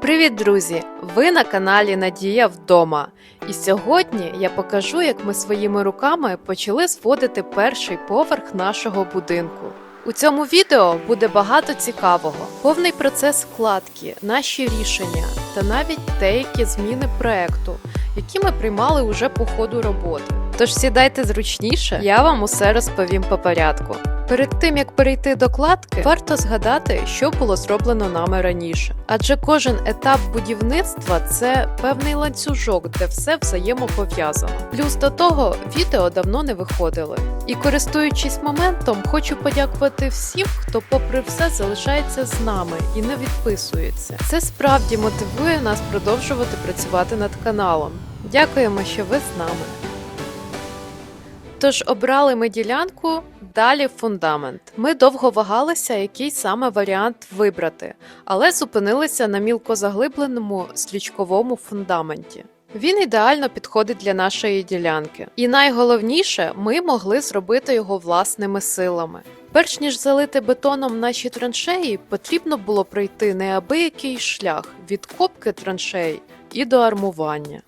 Привіт, друзі! Ви на каналі Надія вдома. І сьогодні я покажу, як ми своїми руками почали зводити перший поверх нашого будинку. У цьому відео буде багато цікавого, повний процес складки, наші рішення та навіть деякі зміни проекту, які ми приймали уже по ходу роботи. Тож сідайте зручніше, я вам усе розповім по порядку. Перед тим як перейти до кладки, варто згадати, що було зроблено нами раніше. Адже кожен етап будівництва це певний ланцюжок, де все взаємопов'язано. Плюс до того відео давно не виходили. І користуючись моментом, хочу подякувати всім, хто, попри все, залишається з нами і не відписується. Це справді мотивує нас продовжувати працювати над каналом. Дякуємо, що ви з нами. Тож обрали ми ділянку, далі фундамент. Ми довго вагалися, який саме варіант вибрати, але зупинилися на мілкозаглибленому стрічковому фундаменті. Він ідеально підходить для нашої ділянки. І найголовніше, ми могли зробити його власними силами. Перш ніж залити бетоном наші траншеї, потрібно було пройти неабиякий шлях від копки траншей і до армування.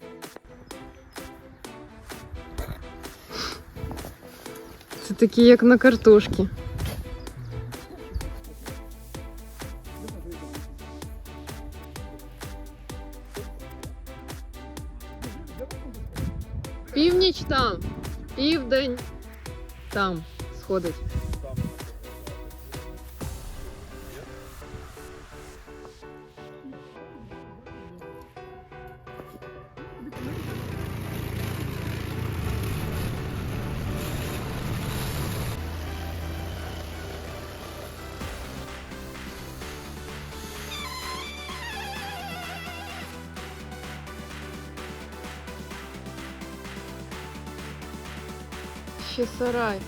Це такі, як на картошці. Північ там, південь там сходить. Сарай.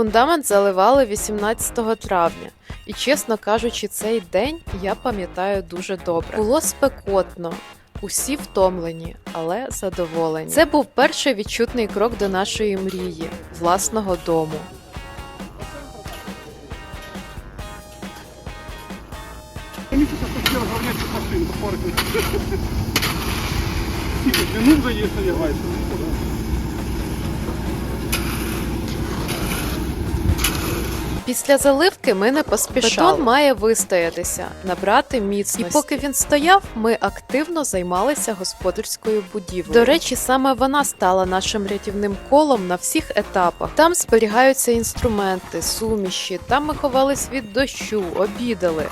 Фундамент заливали 18 травня, і, чесно кажучи, цей день я пам'ятаю дуже добре. Було спекотно, усі втомлені, але задоволені. Це був перший відчутний крок до нашої мрії власного дому. Місяця хотіла ганяти машину по парку. Скільки, минут вже є стоягається. Після заливки ми не поспішали. Бетон має вистоятися, набрати міцності. І поки він стояв, ми активно займалися господарською будівлею. До речі, саме вона стала нашим рятівним колом на всіх етапах. Там зберігаються інструменти, суміші, там ми ховались від дощу, обідали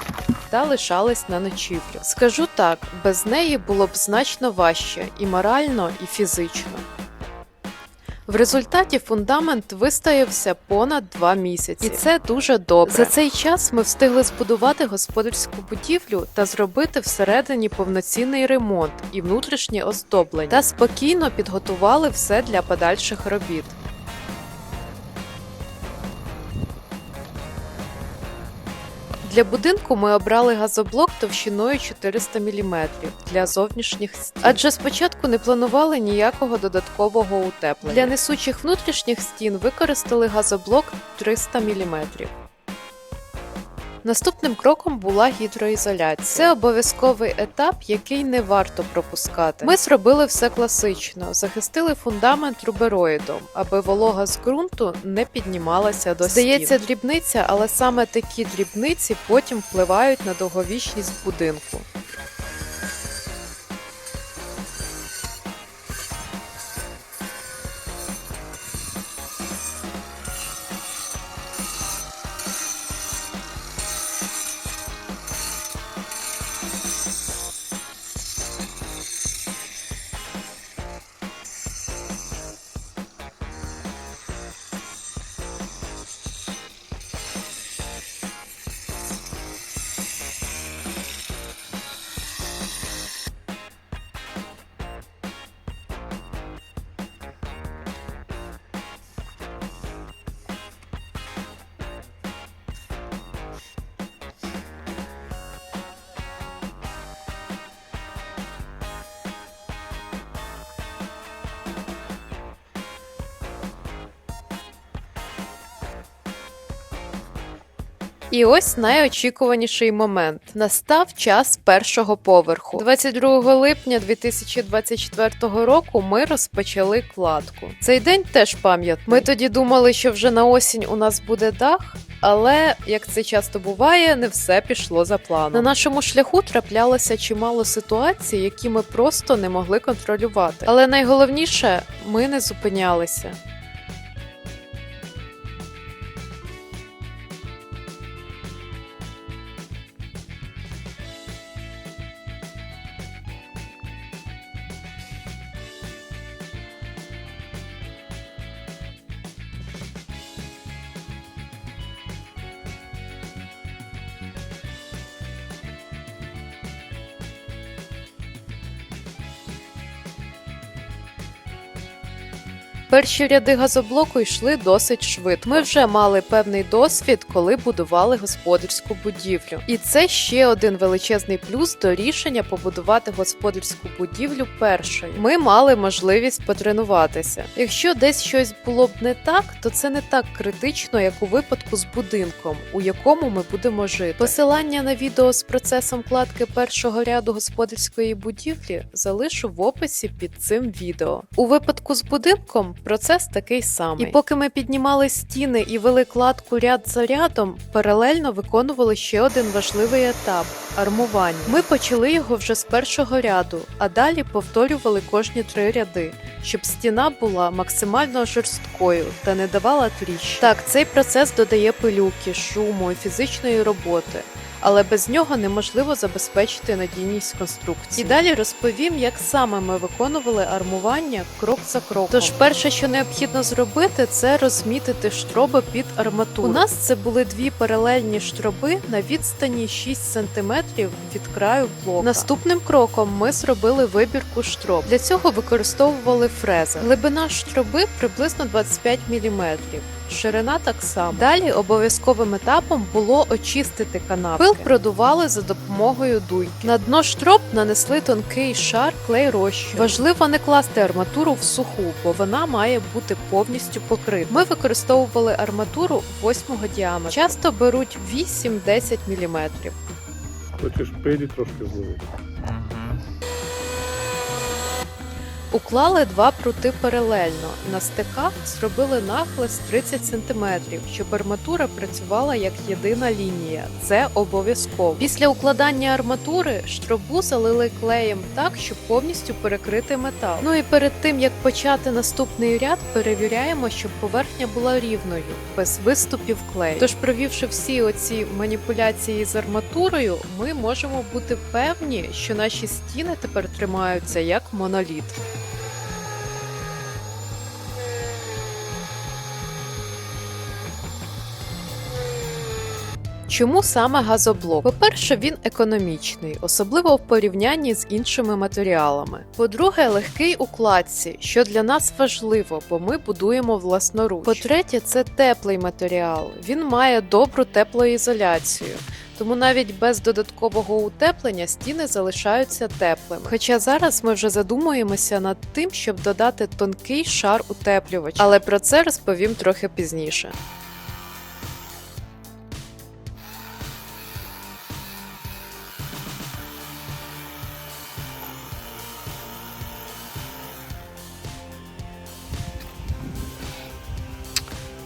та лишались на ночівлю. Скажу так, без неї було б значно важче і морально, і фізично. В результаті фундамент вистоявся понад два місяці, і це дуже добре. За цей час ми встигли збудувати господарську будівлю та зробити всередині повноцінний ремонт і внутрішнє оздоблення, та спокійно підготували все для подальших робіт. Для будинку ми обрали газоблок товщиною 400 мм для зовнішніх стін, адже спочатку не планували ніякого додаткового утеплення. Для несучих внутрішніх стін використали газоблок 300 мм. Наступним кроком була гідроізоляція. Це обов'язковий етап, який не варто пропускати. Ми зробили все класично, захистили фундамент рубероїдом, аби волога з ґрунту не піднімалася до Здається, стін. дрібниця, але саме такі дрібниці потім впливають на довговічність будинку. І ось найочікуваніший момент. Настав час першого поверху. 22 липня 2024 року ми розпочали кладку. Цей день теж пам'ятний. Ми тоді думали, що вже на осінь у нас буде дах. Але як це часто буває, не все пішло за планом. На нашому шляху траплялося чимало ситуацій, які ми просто не могли контролювати. Але найголовніше, ми не зупинялися. Перші ряди газоблоку йшли досить швидко. Ми вже мали певний досвід, коли будували господарську будівлю. І це ще один величезний плюс до рішення побудувати господарську будівлю першою. Ми мали можливість потренуватися. Якщо десь щось було б не так, то це не так критично, як у випадку з будинком, у якому ми будемо жити. Посилання на відео з процесом кладки першого ряду господарської будівлі залишу в описі під цим відео. У випадку з будинком процес такий самий. І поки ми піднімали стіни і вели кладку ряд за рядом, паралельно виконували ще один важливий етап армування. Ми почали його вже з першого ряду, а далі повторювали кожні три ряди, щоб стіна була максимально жорсткою та не давала тріщин. Так, цей процес додає пилюки, шуму і фізичної роботи. Але без нього неможливо забезпечити надійність конструкції. І далі розповім, як саме ми виконували армування крок за кроком. Тож, перше, що необхідно зробити, це розмітити штроби під арматуру. У нас це були дві паралельні штроби на відстані 6 см від краю блока. Наступним кроком ми зробили вибірку штроб. Для цього використовували фрези. Глибина штроби приблизно 25 мм. Ширина так само. Далі обов'язковим етапом було очистити канавки. Пил продували за допомогою дуйки. На дно штроб нанесли тонкий шар клей розчин. Важливо не класти арматуру в суху, бо вона має бути повністю покрита. Ми використовували арматуру 8 діаметру. Часто беруть 8-10 мм. Хочеш пилі трошки зловити. Уклали два прути паралельно. На стиках зробили нахлист 30 см, щоб арматура працювала як єдина лінія. Це обов'язково. Після укладання арматури штробу залили клеєм так, щоб повністю перекрити метал. Ну і перед тим як почати наступний ряд, перевіряємо, щоб поверхня була рівною, без виступів клею. Тож, провівши всі оці маніпуляції з арматурою, ми можемо бути певні, що наші стіни тепер тримаються як моноліт. Чому саме газоблок? По-перше, він економічний, особливо в порівнянні з іншими матеріалами. По-друге, легкий у кладці, що для нас важливо, бо ми будуємо власноруч. По-третє, це теплий матеріал. Він має добру теплоізоляцію. Тому навіть без додаткового утеплення стіни залишаються теплими. Хоча зараз ми вже задумуємося над тим, щоб додати тонкий шар утеплювач, але про це розповім трохи пізніше.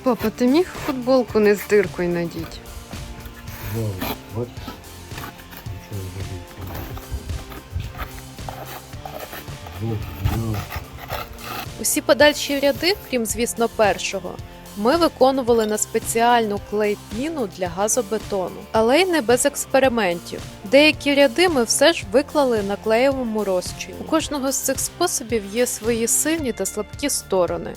Папа, ти міг футболку не з диркою надіть? Бачиш? Усі подальші ряди, крім звісно, першого, ми виконували на спеціальну клей-піну для газобетону, але й не без експериментів. Деякі ряди ми все ж виклали на клеєвому розчині. У кожного з цих способів є свої сильні та слабкі сторони.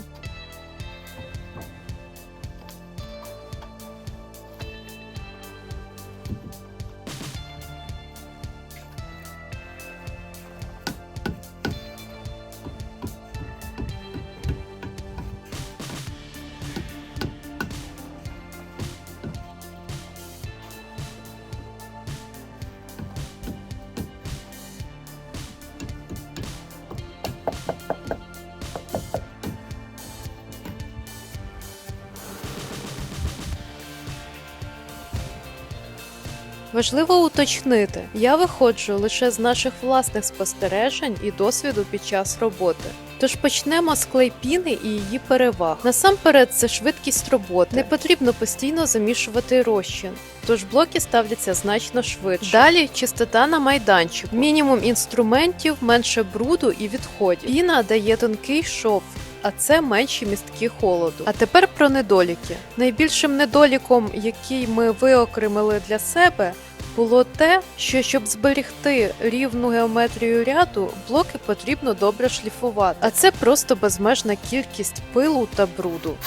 Важливо уточнити, я виходжу лише з наших власних спостережень і досвіду під час роботи. Тож почнемо з клейпіни і її переваг. Насамперед, це швидкість роботи. Не потрібно постійно замішувати розчин. Тож блоки ставляться значно швидше. Далі чистота на майданчику. Мінімум інструментів, менше бруду і відходів. Піна дає тонкий шов. А це менші містки холоду. А тепер про недоліки. Найбільшим недоліком, який ми виокремили для себе, було те, що щоб зберігти рівну геометрію ряду, блоки потрібно добре шліфувати. А це просто безмежна кількість пилу та бруду.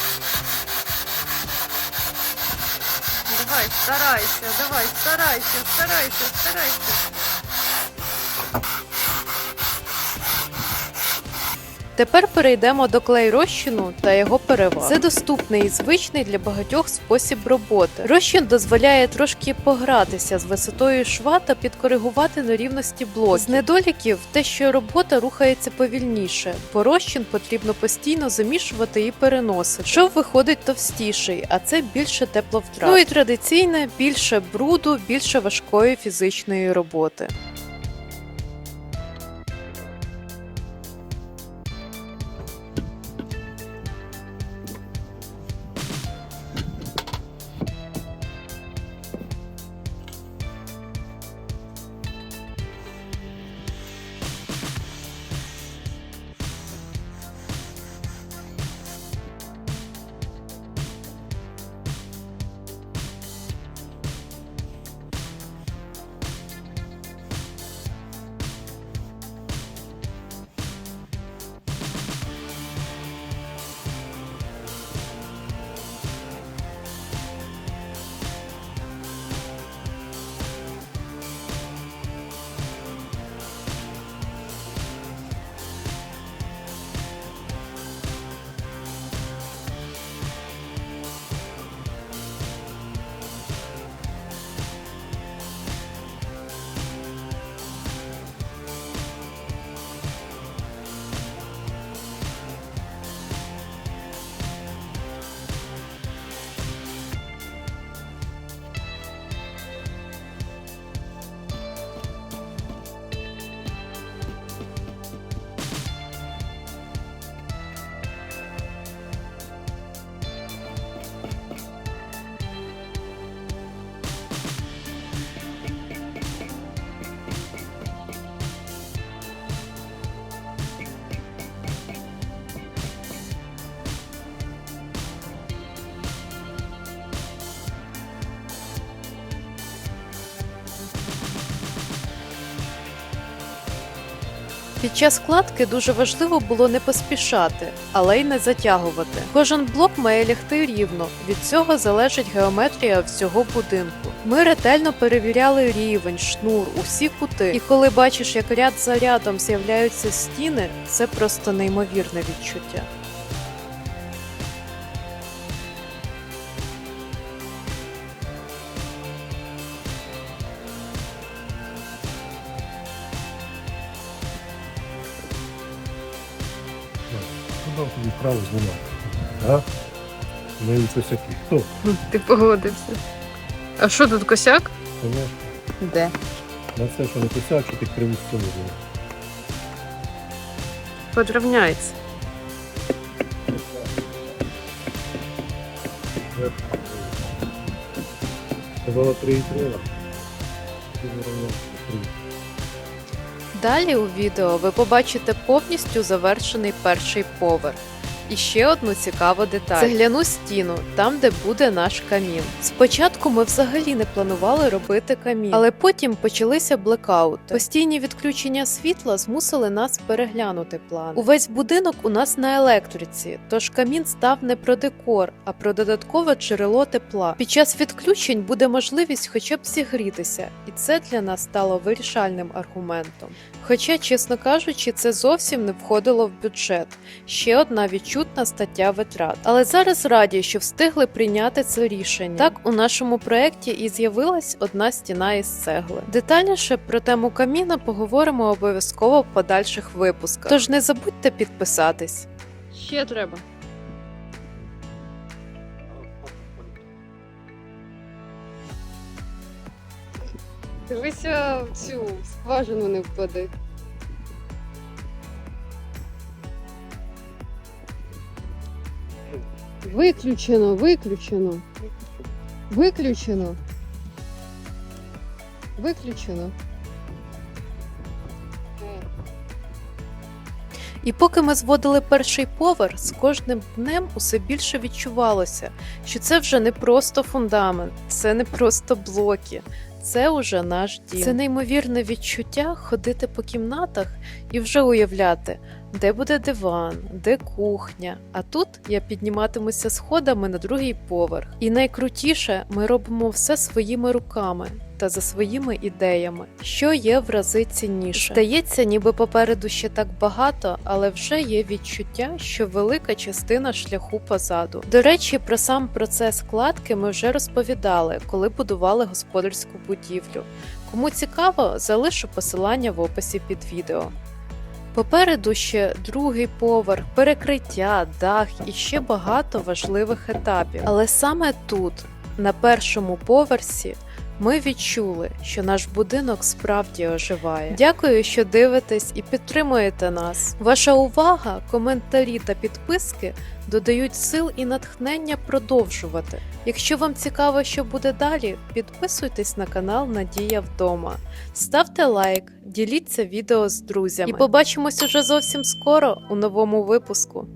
Давай, старайся, давай, старайся, старайся, старайся. Тепер перейдемо до клей розчину та його переваг. Це доступний і звичний для багатьох спосіб роботи. Розчин дозволяє трошки погратися з висотою шва та підкоригувати нерівності блоків. З недоліків те, що робота рухається повільніше, бо розчин потрібно постійно замішувати і переносити. Шов виходить товстіший, а це більше тепловтрат. Ну і традиційне більше бруду, більше важкої фізичної роботи. Під час кладки дуже важливо було не поспішати, але й не затягувати. Кожен блок має лягти рівно. Від цього залежить геометрія всього будинку. Ми ретельно перевіряли рівень, шнур, усі кути. І коли бачиш, як ряд за рядом з'являються стіни, це просто неймовірне відчуття. Право знімати? Ми косяки. Хто? Ти погодився. А що тут косяк? Конечно. Де? На це, що не косяк, що ти криву стіну зробив. Подравняється. Казала 3 і 3. Ти не равно 3. Далі у відео ви побачите повністю завершений перший поверх. І ще одну цікаву деталь: цегляну стіну, там, де буде наш камін. Спочатку ми взагалі не планували робити камін, але потім почалися блекаути. Постійні відключення світла змусили нас переглянути план. Увесь будинок у нас на електриці, тож камін став не про декор, а про додаткове джерело тепла. Під час відключень буде можливість хоча б зігрітися, і це для нас стало вирішальним аргументом. Хоча, чесно кажучи, це зовсім не входило в бюджет. Ще одна відчутна стаття витрат. Але зараз раді, що встигли прийняти це рішення. Так у нашому проєкті і з'явилась одна стіна із цегли. Детальніше про тему каміна поговоримо обов'язково в подальших випусках. Тож не забудьте підписатись. Ще треба. Дивися в цю скважину не впади. Виключено, виключено. Виключено. Виключено. І поки ми зводили перший поверх, з кожним днем усе більше відчувалося, що це вже не просто фундамент, це не просто блоки, це уже наш дім. Це неймовірне відчуття ходити по кімнатах і вже уявляти, де буде диван, де кухня. А тут я підніматимуся сходами на другий поверх. І найкрутіше, ми робимо все своїми руками. Та за своїми ідеями, що є в рази цінніше. Здається, ніби попереду ще так багато, але вже є відчуття, що велика частина шляху позаду. До речі, про сам процес кладки ми вже розповідали, коли будували господарську будівлю. Кому цікаво, залишу посилання в описі під відео. Попереду ще другий поверх, перекриття, дах і ще багато важливих етапів. Але саме тут, на першому поверсі, ми відчули, що наш будинок справді оживає. Дякую, що дивитесь і підтримуєте нас. Ваша увага, коментарі та підписки додають сил і натхнення продовжувати. Якщо вам цікаво, що буде далі, підписуйтесь на канал Надія вдома, ставте лайк, діліться відео з друзями. І побачимось уже зовсім скоро у новому випуску.